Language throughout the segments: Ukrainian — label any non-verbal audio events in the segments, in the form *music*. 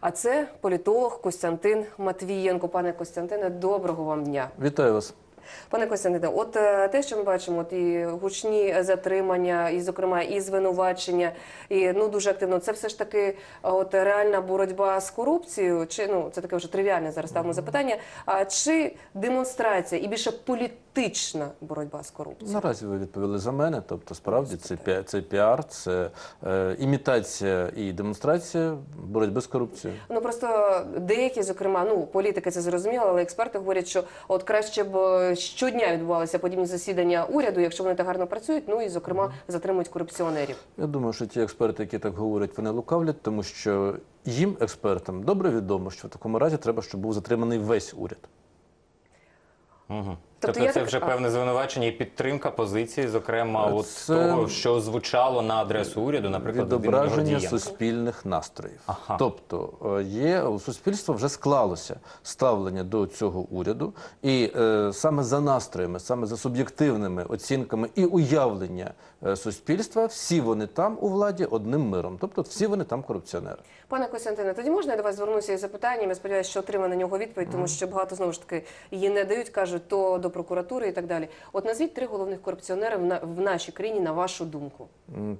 А це політолог Костянтин Матвієнко. Пане Костянтине, доброго вам дня. Вітаю вас. Пане Костянтине, от е, те, що ми бачимо, от і гучні затримання, і зокрема і звинувачення, і ну дуже активно. Це все ж таки от реальна боротьба з корупцією, чи ну це таке вже тривіальне зараз ставимо запитання. А чи демонстрація і більше політична боротьба з корупцією? Наразі ви відповіли за мене. Тобто, справді це піар, це піар, це е, імітація і демонстрація боротьби з корупцією. Ну просто деякі, зокрема, ну політики це зрозуміло, але експерти говорять, що от краще б е, щодня відбувалися подібні засідання уряду, якщо вони так гарно працюють. Ну і зокрема затримують корупціонерів. Я думаю, що ті експерти, які так говорять, вони лукавлять, тому що їм, експертам, добре відомо, що в такому разі треба, щоб був затриманий весь уряд. Угу. Тобто Тобто, я це так- вже певне звинувачення і підтримка позиції, зокрема, от Це- того, що звучало на адресу уряду, наприклад, відображення суспільних настроїв. Ага. Тобто е, є у суспільства вже склалося ставлення до цього уряду, і е, саме за настроями, саме за суб'єктивними оцінками і уявлення е, суспільства, всі вони там у владі одним миром. Тобто, всі вони там корупціонери. Пане Костянтине, тоді можна я до вас звернуся із запитанням? Я сподіваюся, що отримаю на нього відповідь, тому що багато знову ж таки її не дають, кажуть то до прокуратури і так далі. От назвіть три головних корупціонери в, на, в нашій країні, на вашу думку.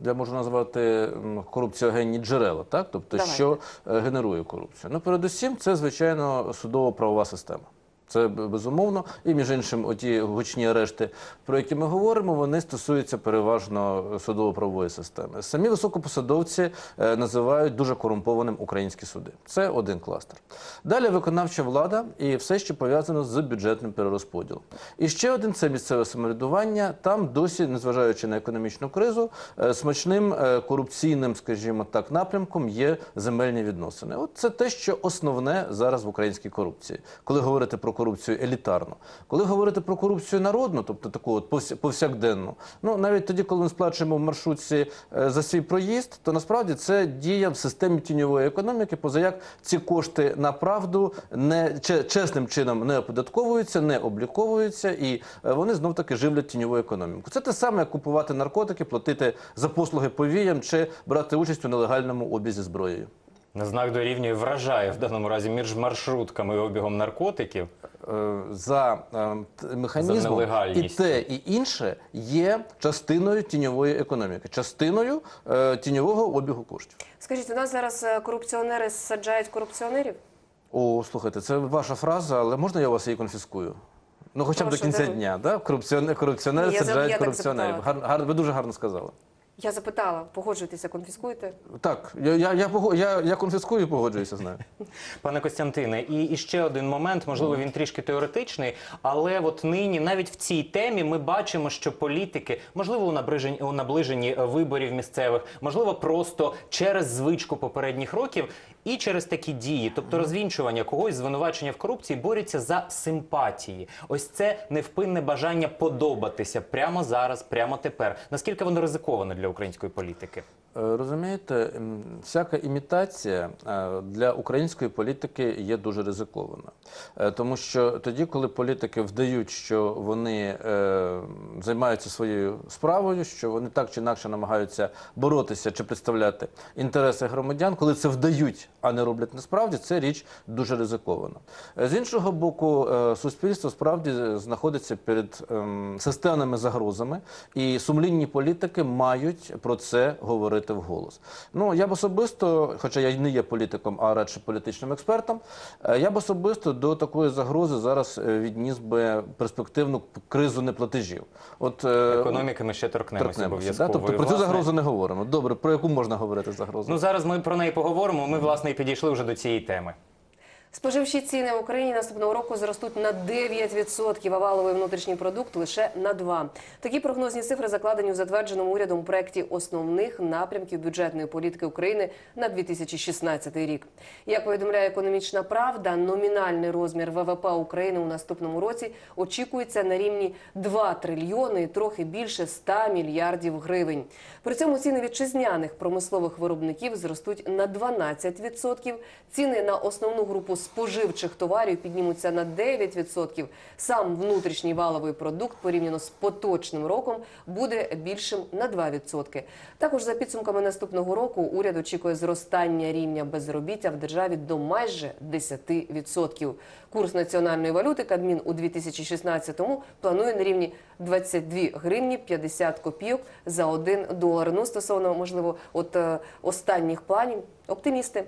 Я можу назвати корупціогенні джерела, так тобто, Давайте. що е, генерує корупцію. Ну, передусім, це звичайно судово-правова система. Це безумовно, і між іншим, оті гучні арешти, про які ми говоримо, вони стосуються переважно судово-правової системи. Самі високопосадовці е, називають дуже корумпованим українські суди. Це один кластер. Далі виконавча влада і все, що пов'язано з бюджетним перерозподілом. І ще один це місцеве самоврядування. Там досі, незважаючи на економічну кризу, е, смачним е, корупційним, скажімо так, напрямком є земельні відносини. От це те, що основне зараз в українській корупції, коли говорити про корупцію елітарну, коли говорити про корупцію народну, тобто таку от повся- повсякденну, ну навіть тоді, коли ми сплачуємо в маршрутці е, за свій проїзд, то насправді це дія в системі тіньової економіки, позаяк ці кошти на правду не че- чесним чином не оподатковуються, не обліковуються, і е, вони знов таки живлять тіньову економіку. Це те саме, як купувати наркотики, платити за послуги повіям чи брати участь у нелегальному обізі зброєю. На знак дорівнює вражає в даному разі між маршрутками і обігом наркотиків. Е, за е, механізмом і те, і інше є частиною тіньової економіки, частиною е, тіньового обігу коштів. Скажіть, у нас зараз корупціонери саджають корупціонерів? О, слухайте, це ваша фраза, але можна я у вас її конфіскую? Ну, хоча б до кінця дня, да? Корупціонери, корупціонери Ні, саджають корупціонерів. Гар, гар, ви дуже гарно сказали. Я запитала, погоджуєтеся, конфіскуєте? Так, я, я, я, пого- я, я конфіскую і погоджуюся з нею. *laughs* Пане Костянтине, і, і ще один момент, можливо, він трішки теоретичний, але от нині, навіть в цій темі, ми бачимо, що політики, можливо, у наближенні, у наближенні виборів місцевих, можливо, просто через звичку попередніх років і через такі дії, тобто розвінчування когось, звинувачення в корупції, борються за симпатії. Ось це невпинне бажання подобатися прямо зараз, прямо тепер. Наскільки воно ризиковане для української політики? Е, Розумієте, всяка імітація е, для української політики є дуже ризикована. Е, Тому що тоді, коли політики вдають, що вони займаються своєю справою, що вони так чи інакше намагаються боротися чи представляти інтереси громадян, коли це вдають, а не роблять насправді, це річ дуже ризикована. З іншого боку, суспільство справді знаходиться перед ем, системними загрозами, і сумлінні політики мають про це говорити вголос. Ну я б особисто, хоча я не є політиком, а радше політичним експертом, е, я б особисто до такої загрози зараз е, відніс би перспективну кризу неплатежів. От е, Економіки ми ще торкнемося торкнемося, обов'язково. да? Тобто І, про цю загрозу не говоримо. Добре, про яку можна говорити загрозу? Ну зараз ми про неї поговоримо. Ми власне і підійшли вже до цієї теми. Споживчі ціни в Україні наступного року зростуть на 9%, а валовий внутрішній продукт лише на 2%. Такі прогнозні цифри закладені у затвердженому урядом проекті основних напрямків бюджетної політики України на 2016 рік. Як повідомляє економічна правда, номінальний розмір ВВП України у наступному році очікується на рівні 2 трильйони і трохи більше 100 мільярдів гривень. При цьому ціни вітчизняних промислових виробників зростуть на 12%, ціни на основну групу споживчих товарів піднімуться на 9%. Сам внутрішній валовий продукт порівняно з поточним роком буде більшим на 2%. Також за підсумками наступного року уряд очікує зростання рівня безробіття в державі до майже 10%. Курс національної валюти Кабмін у 2016-му планує на рівні 22 гривні 50 копійок за 1 долар. Ну, стосовно, можливо, от е, останніх планів, оптимісти.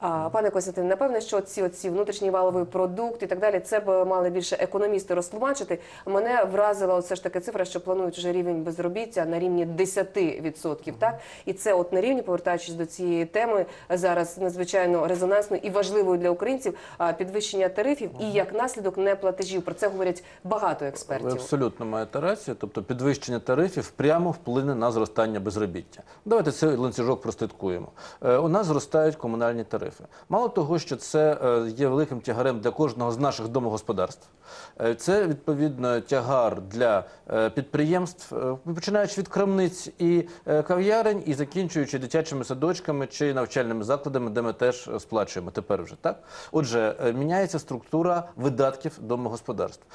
Пане Костянтин, напевне, що ці оці внутрішній валовий продукт і так далі, це б мали більше економісти розтлумачити. Мене вразила оце ж таки цифра, що планують вже рівень безробіття на рівні 10%. Так і це, от на рівні, повертаючись до цієї теми, зараз надзвичайно резонансною і важливою для українців підвищення тарифів і як наслідок неплатежів. Про це говорять багато Ви експертів. абсолютно маєте рацію. Тобто підвищення тарифів прямо вплине на зростання безробіття. Давайте цей ланцюжок прослідкуємо. Е, у нас зростають комунальні тарифи. Мало того, що це е, є великим тягарем для кожного з наших домогосподарств. Е, це відповідно тягар для е, підприємств, починаючи від крамниць і кав'ярень, і закінчуючи дитячими садочками чи навчальними закладами, де ми теж сплачуємо тепер вже так. Отже, міняється структура видатків домогосподарств.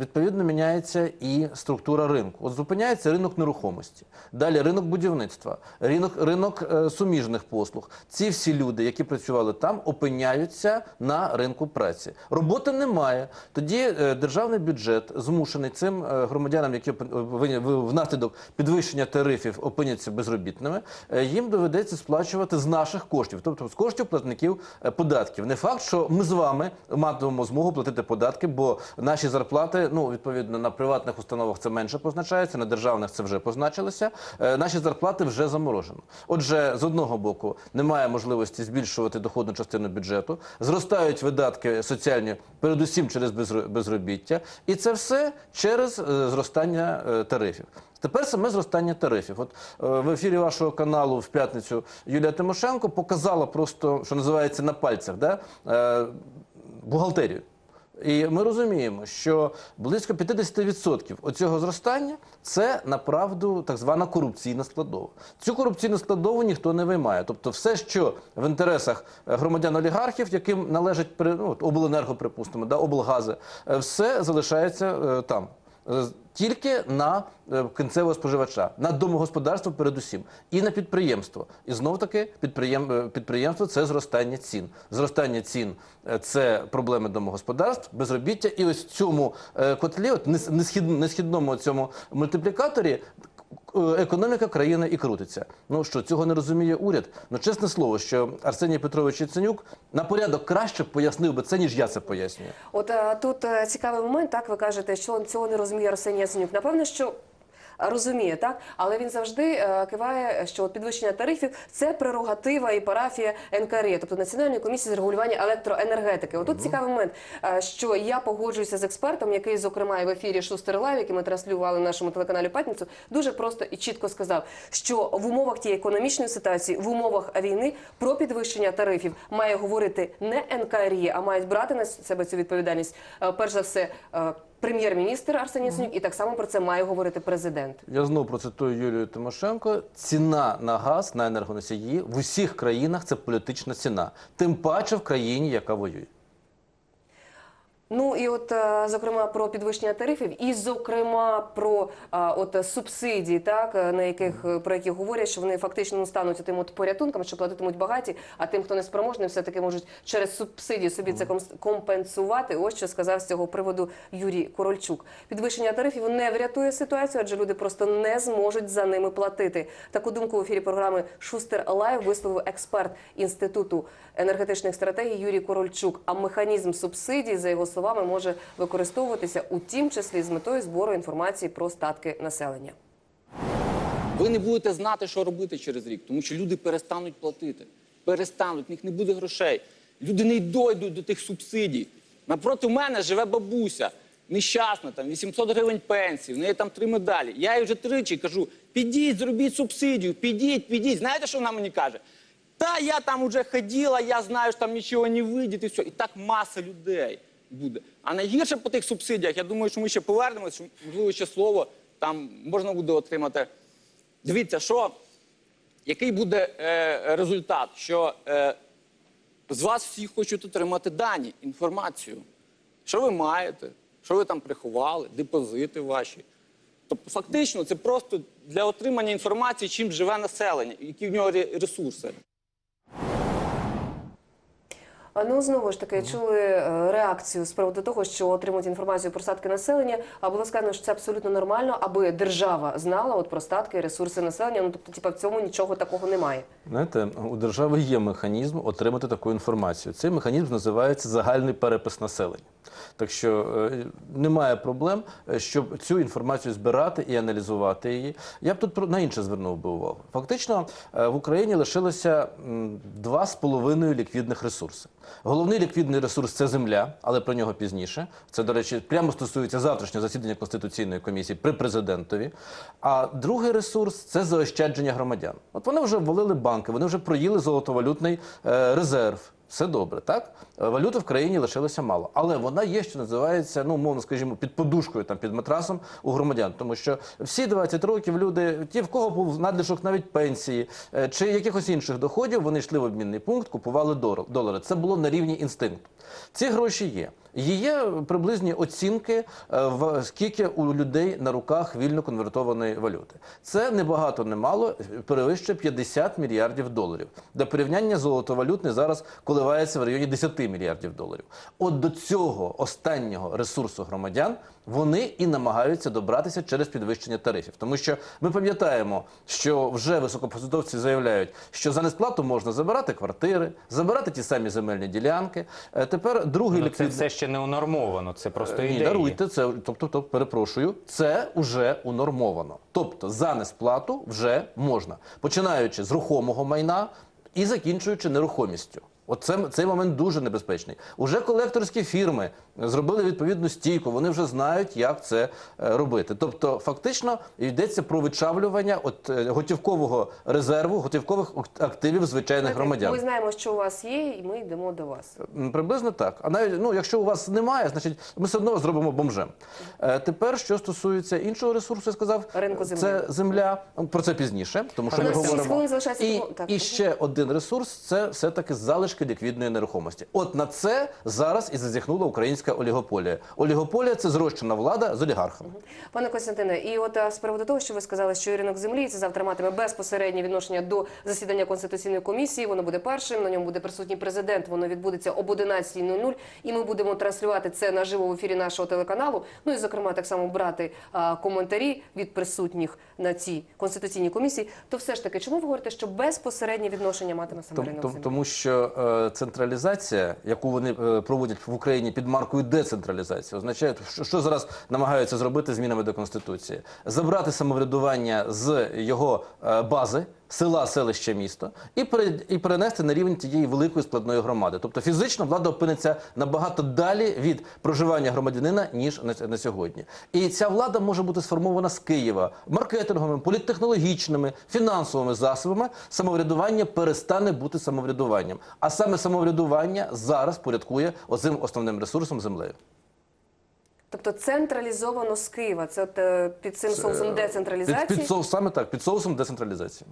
Відповідно, міняється і структура ринку. От зупиняється ринок нерухомості, далі ринок будівництва, ринок, ринок суміжних послуг. Ці всі люди, які працювали там, опиняються на ринку праці. Роботи немає. Тоді е, державний бюджет змушений цим е, громадянам, які внаслідок підвищення тарифів опиняться безробітними, е, їм доведеться сплачувати з наших коштів, тобто з коштів платників податків. Не факт, що ми з вами матимемо змогу платити податки, бо наші зарплати, ну відповідно на приватних установах це менше позначається, на державних це вже позначилося. Наші зарплати вже заморожено. Отже, з одного боку немає можливості збільшувати доходну частину бюджету, зростають видатки соціальні, передусім через безро- безробіття, і це все через е, зростання е, тарифів. Тепер саме зростання тарифів. От е, в ефірі вашого каналу в п'ятницю Юлія Тимошенко показала просто, що називається на пальцях, да? бухгалтерію. І ми розуміємо, що близько 50% оцього зростання це направду так звана корупційна складова. Цю корупційну складову ніхто не виймає. Тобто, все, що в інтересах е, громадян олігархів, яким належить ну, обленерго, припустимо, да, облгази, е, все залишається е, там. Е, Тільки на е, кінцевого споживача, на домогосподарство передусім, і на підприємство. І знов таки підприєм, е, підприємство це зростання цін. Зростання цін це проблеми домогосподарств, безробіття. І ось в цьому котлі, от нес- несхід- несхідному цьому мультиплікаторі. Е, Економіка країни і крутиться. Ну що цього не розуміє уряд? Ну чесне слово, що Арсеній Петрович Яценюк на порядок краще пояснив би це, ніж я це пояснюю. От а, тут а, цікавий момент, так ви кажете, що цього не розуміє Арсеній Яценюк. Напевно, що. Розуміє, так, але він завжди е, киває, що підвищення тарифів це прерогатива і парафія НКРЕ, тобто Національної комісії з регулювання електроенергетики. Отут цікавий момент, е, що я погоджуюся з експертом, який, зокрема, і в ефірі Шустер Лайв, який ми транслювали на нашому телеканалі П'ятницю, дуже просто і чітко сказав, що в умовах тієї економічної ситуації, в умовах війни про підвищення тарифів має говорити не НКРЄ, а мають брати на себе цю відповідальність. е, Перш за все. Прем'єр-міністр Арсеній Яценюк, і так само про це має говорити президент. Я знову процитую Юлію Тимошенко. Ціна на газ на енергоносії в усіх країнах це політична ціна, тим паче в країні, яка воює. Ну і от е, зокрема про підвищення тарифів, і зокрема про е, от субсидії, так е, на яких про які говорять, що вони фактично ну, стануть тим от порятунком, що платитимуть багаті, а тим, хто не спроможний, все таки можуть через субсидії собі це компенсувати. Ось що сказав з цього приводу Юрій Корольчук. Підвищення тарифів не врятує ситуацію, адже люди просто не зможуть за ними платити. Таку думку в ефірі програми Шустер Лайв висловив експерт інституту енергетичних стратегій Юрій Корольчук. А механізм субсидій, за його словами, може використовуватися у тім числі з метою збору інформації про статки населення. Ви не будете знати, що робити через рік, тому що люди перестануть платити. Перестануть, в них не буде грошей. Люди не дойдуть до тих субсидій. Напроти мене живе бабуся, нещасна, там 800 гривень пенсії, в неї там три медалі. Я їй вже тричі кажу: підіть, зробіть субсидію, підіть, підіть. Знаєте, що вона мені каже? Та я там вже ходила, я знаю, що там нічого не вийде, і все. І так маса людей буде. А найгірше по тих субсидіях, я думаю, що ми ще повернемося, можливо, ще слово там можна буде отримати. Дивіться, що який буде е, результат, що е, З вас всі хочуть отримати дані, інформацію. Що ви маєте, що ви там приховали, депозити ваші. Тобто, фактично, це просто для отримання інформації, чим живе населення, які в нього ресурси. Ну знову ж таки чули е, реакцію з приводу того, що отримують інформацію про статки населення. А було сказано, що це абсолютно нормально, аби держава знала от про статки і ресурси населення. Ну тобто, типа в цьому нічого такого немає. Знаєте, у держави є механізм отримати таку інформацію. Цей механізм називається загальний перепис населення. Так що е, немає проблем, е, щоб цю інформацію збирати і аналізувати її. Я б тут на інше звернув би увагу. Фактично в Україні лишилося м, два з половиною ліквідних ресурси. Головний ліквідний ресурс це земля, але про нього пізніше. Це, до речі, прямо стосується завтрашнього засідання конституційної комісії при президентові. А другий ресурс це заощадження громадян. От вони вже обвалили банки, вони вже проїли золотовалютний е, резерв. Все добре, так? Е, Валюти в країні лишилося мало. Але вона є, що називається, ну, мовно скажімо, під подушкою, там, під матрасом у громадян. Тому що всі 20 років люди, ті, в кого був надлишок навіть пенсії е, чи якихось інших доходів, вони йшли в обмінний пункт, купували долари. Це було на рівні інстинкту. Ці гроші є. Є приблизні оцінки, е, скільки у людей на руках вільно конвертованої валюти. Це не багато, не мало, перевищує 50 мільярдів доларів. Для порівняння золотовалютний зараз коливається в районі 10 мільярдів доларів. От до цього останнього ресурсу громадян вони і намагаються добратися через підвищення тарифів. Тому що ми пам'ятаємо, що вже високопосадовці заявляють, що за несплату можна забирати квартири, забирати ті самі земельні ділянки. Е, Тепер другий Ну, це все ще не унормовано, це просто Ні, даруйте це. Тобто, тобто, перепрошую, це вже унормовано. Тобто за несплату вже можна, починаючи з рухомого майна і закінчуючи нерухомістю. Оце цей момент дуже небезпечний. Уже колекторські фірми зробили відповідну стійку. Вони вже знають, як це е, робити. Тобто, фактично йдеться про вичавлювання от е, готівкового резерву, готівкових активів звичайних Знаєте, громадян. Ми знаємо, що у вас є, і ми йдемо до вас. Приблизно так. А навіть ну, якщо у вас немає, значить ми все одно зробимо бомжем. Е, тепер, що стосується іншого ресурсу, я сказав, Ринку землі. це земля. Про це пізніше, тому що ми говоримо. І, і ще один ресурс це все-таки залишки ліквідної нерухомості. От на це зараз і зазіхнула українська олігополія. Олігополія це зрощена влада з олігархами. Пане Костянтине, і от з приводу того, що ви сказали, що ринок землі це завтра матиме безпосереднє відношення до засідання конституційної комісії. Воно буде першим. На ньому буде присутній президент. Воно відбудеться об 11.00, і ми будемо транслювати це наживо в ефірі нашого телеканалу. Ну і зокрема так само брати а, коментарі від присутніх на цій конституційній комісії. То все ж таки, чому ви говорите, що безпосереднє відношення матиме саме ринок землі? тому що е, централізація, яку вони е, проводять в Україні під маркою децентралізація, означає, що, що зараз намагаються зробити змінами до конституції: забрати самоврядування з його е, бази. Села, селище, місто і пере- і перенести на рівень тієї великої складної громади. Тобто фізично влада опиниться набагато далі від проживання громадянина ніж на, на сьогодні. І ця влада може бути сформована з Києва маркетинговими, політтехнологічними, фінансовими засобами. Самоврядування перестане бути самоврядуванням. А саме самоврядування зараз порядкує оцим основним ресурсом землею. Тобто централізовано з Києва. Це от, е, під цим соусом децентралізації. Під, під соус, саме так, під соусом децентралізації.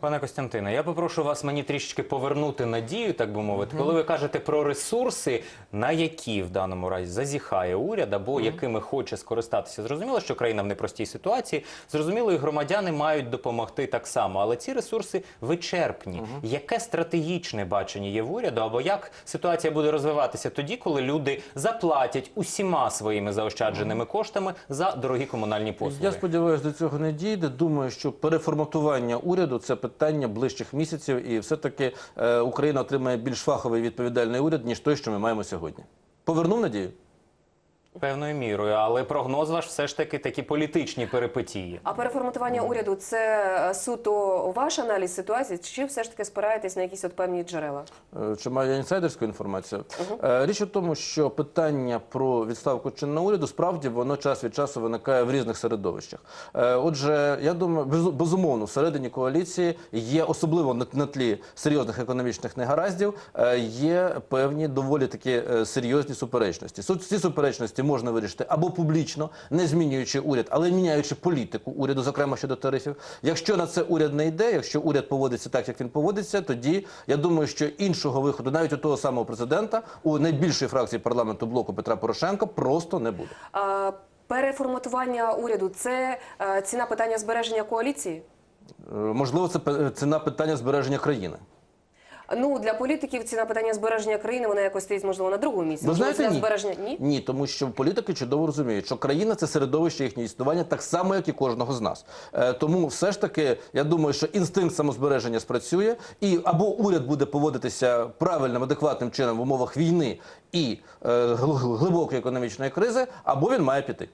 Пане Костянтине, я попрошу вас мені трішечки повернути надію, так би мовити, коли ви кажете про ресурси, на які в даному разі зазіхає уряд або якими хоче скористатися. Зрозуміло, що країна в непростій ситуації. Зрозуміло, і громадяни мають допомогти так само, але ці ресурси вичерпні. Яке стратегічне бачення є в уряду, або як ситуація буде розвиватися тоді, коли люди заплатять усіма своїми заощадженими коштами за дорогі комунальні послуги? Я сподіваюся, до цього не дійде. Думаю, що переформатування уряду це питання ближчих місяців, і все-таки е, Україна отримає більш фаховий відповідальний уряд, ніж той, що ми маємо сьогодні. Повернув надію? Певною мірою, але прогноз ваш все ж таки такі політичні перипетії. А переформатування уряду це е, суто ваш аналіз ситуації, чи все ж таки спираєтесь на якісь от певні джерела? Е, Чи маю я інсайдерську інформацію? Е, Річ у тому, що питання про відставку чинного уряду справді воно час від часу виникає в різних середовищах. Отже, я думаю, безу- безумовно, всередині коаліції є особливо на, тлі серйозних економічних негараздів, є певні доволі такі серйозні суперечності. Су- Ці суперечності більшості можна вирішити або публічно, не змінюючи уряд, але міняючи політику уряду, зокрема щодо тарифів. Якщо на це уряд не йде, якщо уряд поводиться так, як він поводиться, тоді я думаю, що іншого виходу, навіть у того самого президента, у найбільшої фракції парламенту блоку Петра Порошенка, просто не буде. А, переформатування уряду це е, ціна питання збереження коаліції? Е, Можливо, це ціна питання збереження країни. Ну для політиків ціна питання збереження країни вона якось стоїть можливо на другому місці. Ви знаєте, ні. збереження ні. Ні, тому що політики чудово розуміють, що країна це середовище їхнього існування так само, як і кожного з нас. Е, тому все ж таки, я думаю, що інстинкт самозбереження спрацює, і або уряд буде поводитися правильним, адекватним чином в умовах війни і е, глибокої економічної кризи, або він має піти.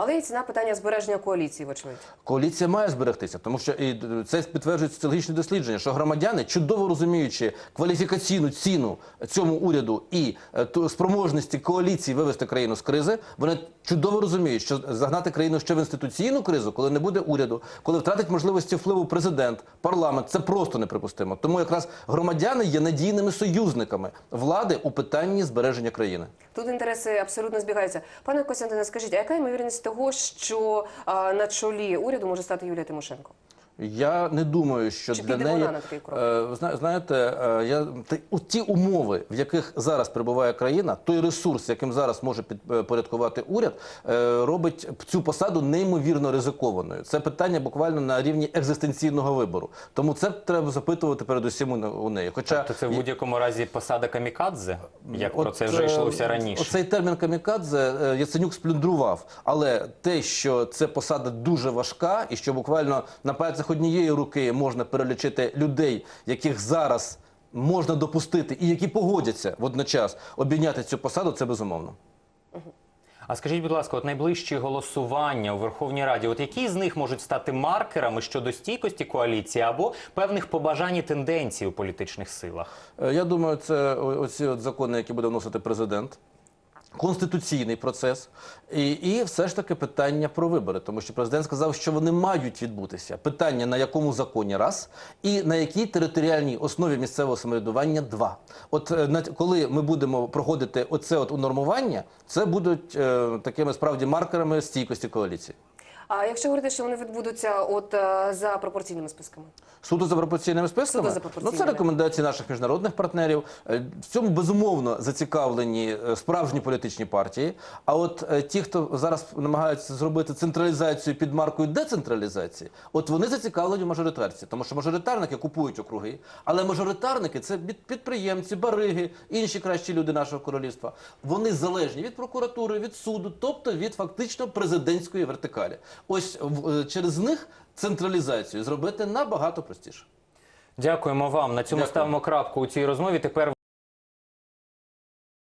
Але і ціна питання збереження коаліції, вочевидь. Коаліція має зберегтися, тому що і це підтверджують соціологічні дослідження, що громадяни, чудово розуміючи кваліфікаційну ціну цьому уряду і е, спроможності коаліції вивести країну з кризи, вони чудово розуміють, що загнати країну ще в інституційну кризу, коли не буде уряду, коли втратить можливості впливу президент, парламент, це просто неприпустимо. Тому якраз громадяни є надійними союзниками влади у питанні збереження країни. Тут інтереси абсолютно збігаються. Пане Костянтине, скажіть, а яка ймовірність того, що на чолі уряду може стати Юлія Тимошенко? Я не думаю, що Чи для піде неї вона на крок? Е, зна- знаєте, е, я ті умови, в яких зараз перебуває країна, той ресурс, яким зараз може підпорядкувати уряд, е, робить цю посаду неймовірно ризикованою. Це питання буквально на рівні екзистенційного вибору. Тому це треба запитувати передусім у- у неї. Хоча То це в будь-якому разі посада камікадзе, як про це вже йшлося раніше. Оцей термін камікадзе Яценюк сплюндрував. Але те, що це посада дуже важка, і що буквально на пальцях однієї руки можна перелічити людей, яких зараз можна допустити, і які погодяться водночас обійняти цю посаду, це безумовно. А скажіть, будь ласка, от найближчі голосування у Верховній Раді, от які з них можуть стати маркерами щодо стійкості коаліції або певних побажань і тенденцій у політичних силах? Е, Я думаю, це оці от закони, які буде вносити президент. Конституційний процес і, і все ж таки питання про вибори, тому що президент сказав, що вони мають відбутися. Питання на якому законі раз і на якій територіальній основі місцевого самоврядування два. От е, на- коли ми будемо проходити оце от унормування, це будуть е, такими справді маркерами стійкості коаліції. А якщо говорити, що вони відбудуться от е, за пропорційними списками? Суду за пропорційними списками? Суду за ну, це рекомендації наших міжнародних партнерів. Е, В цьому безумовно зацікавлені е, справжні політичні партії. А от ті, хто зараз намагаються зробити централізацію під маркою децентралізації, от вони зацікавлені в мажоритарці, тому що мажоритарники купують округи, але мажоритарники це підприємці, бариги, інші кращі люди нашого королівства. Вони залежні від прокуратури, від суду, тобто від фактично президентської вертикалі. Ось е, через них централізацію зробити набагато простіше. Дякуємо вам. На цьому Дякую. ставимо крапку у цій розмові. Тепер